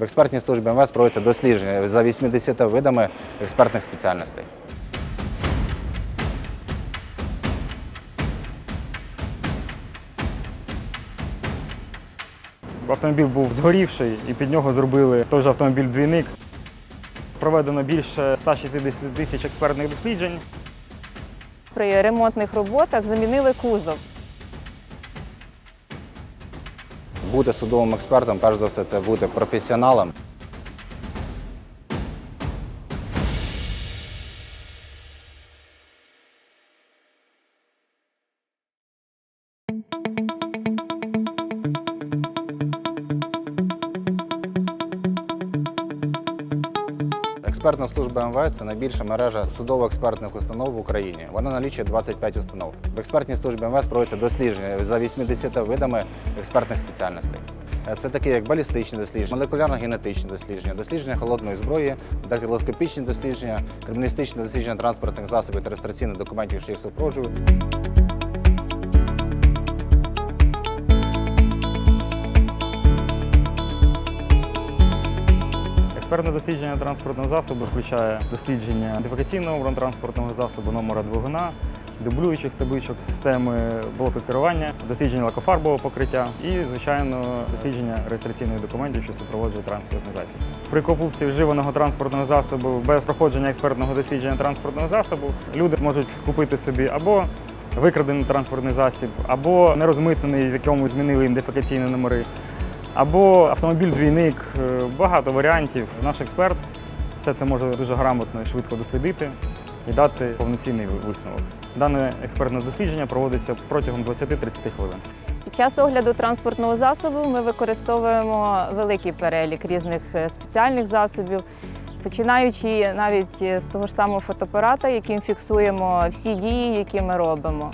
В експертній службі МВС проводяться дослідження за 80 видами експертних спеціальностей. Автомобіль був згорівший і під нього зробили той же автомобіль-двійник. Проведено більше 160 тисяч експертних досліджень. При ремонтних роботах замінили кузов. Бути судовим експертом, перш за все, це бути професіоналом. Експертна служба МВС це найбільша мережа судово-експертних установ в Україні. Вона налічує 25 установ. В експертній службі МВС проводяться дослідження за 80 видами експертних спеціальностей. Е, Це такі як балістичні дослідження, молекулярно-генетичні дослідження, дослідження холодної зброї, дактилоскопічні дослідження, криміналістичні дослідження транспортних засобів та реєстраційних документів, що їх супроводжують. Експертне дослідження транспортного засобу включає дослідження ідентифікаційного номеру транспортного засобу, номера двигуна, дублюючих табличок системи блоку керування, дослідження лакофарбового покриття і, звичайно, дослідження реєстраційних документів, що супроводжує транспортний засіб. При покупці вживаного транспортного засобу без проходження експертного дослідження транспортного засобу люди можуть купити собі або викрадений транспортний засіб, або нерозмитнений, в якому змінили ідентифікаційні номери, або автомобіль-двійник, е, багато варіантів. Наш експерт все це може дуже грамотно і швидко дослідити і дати повноцінний висновок. Дане експертне дослідження проводиться протягом 20-30 хвилин. Під час огляду транспортного засобу ми використовуємо великий перелік різних е, спеціальних засобів, починаючи навіть е, з того ж самого фотоапарата, яким фіксуємо всі дії, які ми робимо.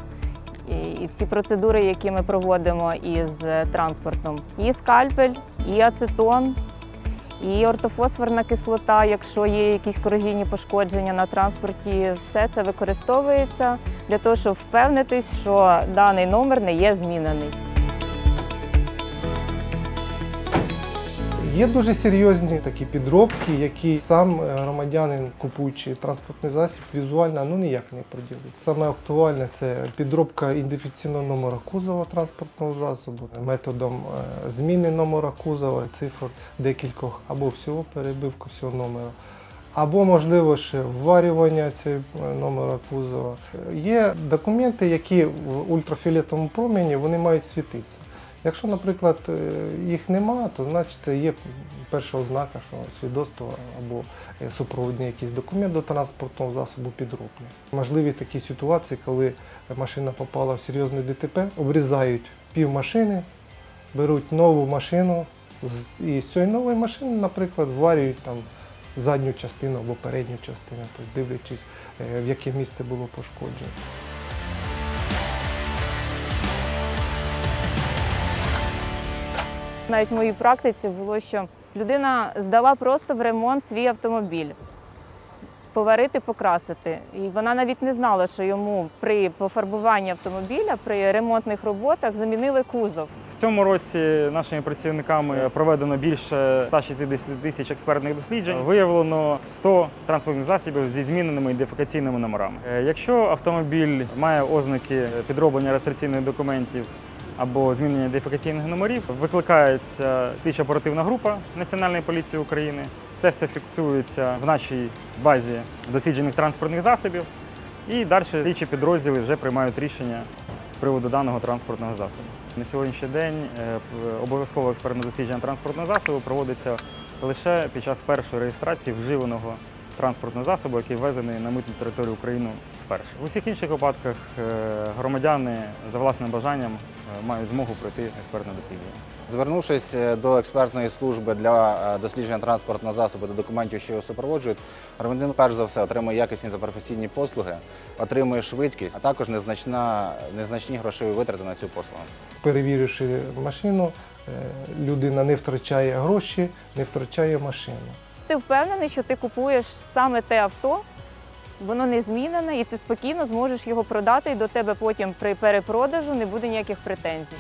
Всі процедури, які ми проводимо із е, транспортом. І скальпель, і ацетон, і ортофосфорна кислота, якщо є якісь корозійні пошкодження на транспорті, все це використовується для того, щоб впевнитись, що даний номер не є змінений. Є дуже серйозні такі підробки, які сам е, громадянин, купуючи транспортний засіб, візуально ну ніяк не поділить. Саме актуальне це підробка ідентифікаційного номера кузова транспортного засобу методом е, зміни номера кузова, цифр декількох або всього перебивку всього номера. Або, можливо, ще вварювання цього е, номера кузова. Є документи, які в ультрафіолетовому промені вони мають світитися. Якщо, наприклад, е, їх нема, то значить це є перша ознака, що свідоцтво або е, супровідний якийсь документ до транспортного засобу підроблений. Можливі такі ситуації, коли машина попала в серйозне ДТП, обрізають пів машини, беруть нову машину і з цієї нової машини, наприклад, варюють там задню частину або передню частину, тобто дивлячись, е, в яке місце було пошкоджено. Навіть в моїй практиці було, що людина здала просто в ремонт свій автомобіль. Поварити, покрасити. І вона навіть не знала, що йому при пофарбуванні автомобіля, при ремонтних роботах замінили кузов. В цьому році нашими працівниками проведено більше 160 тисяч експертних досліджень. Виявлено 100 транспортних засобів зі зміненими ідентифікаційними номерами. Е, Якщо автомобіль має ознаки підроблення реєстраційних документів або змінення ідентифікаційних номерів, викликається слідча оперативна група Національної поліції України. Це все фіксується в нашій базі досліджених транспортних засобів. І далі слідчі підрозділи вже приймають рішення з приводу даного транспортного засобу. На сьогоднішній день е, обов'язкове експертне дослідження транспортного засобу проводиться лише під час першої реєстрації вживаного транспортного засобу, який ввезений на митну територію України вперше. В усіх інших випадках е, громадяни за власним бажанням е, мають змогу пройти експертне дослідження. Звернувшись е, до експертної служби для дослідження транспортного засобу та документів, що його супроводжують, громадянин перш за все отримує якісні та професійні послуги, отримує швидкість, а також незначна, незначні грошові витрати на цю послугу. перевіривши машину, людина не втрачає гроші, не втрачає машину. Ти впевнений, що ти купуєш саме те авто, воно не змінене, і ти спокійно зможеш його продати, і до тебе потім при перепродажу не буде ніяких претензій.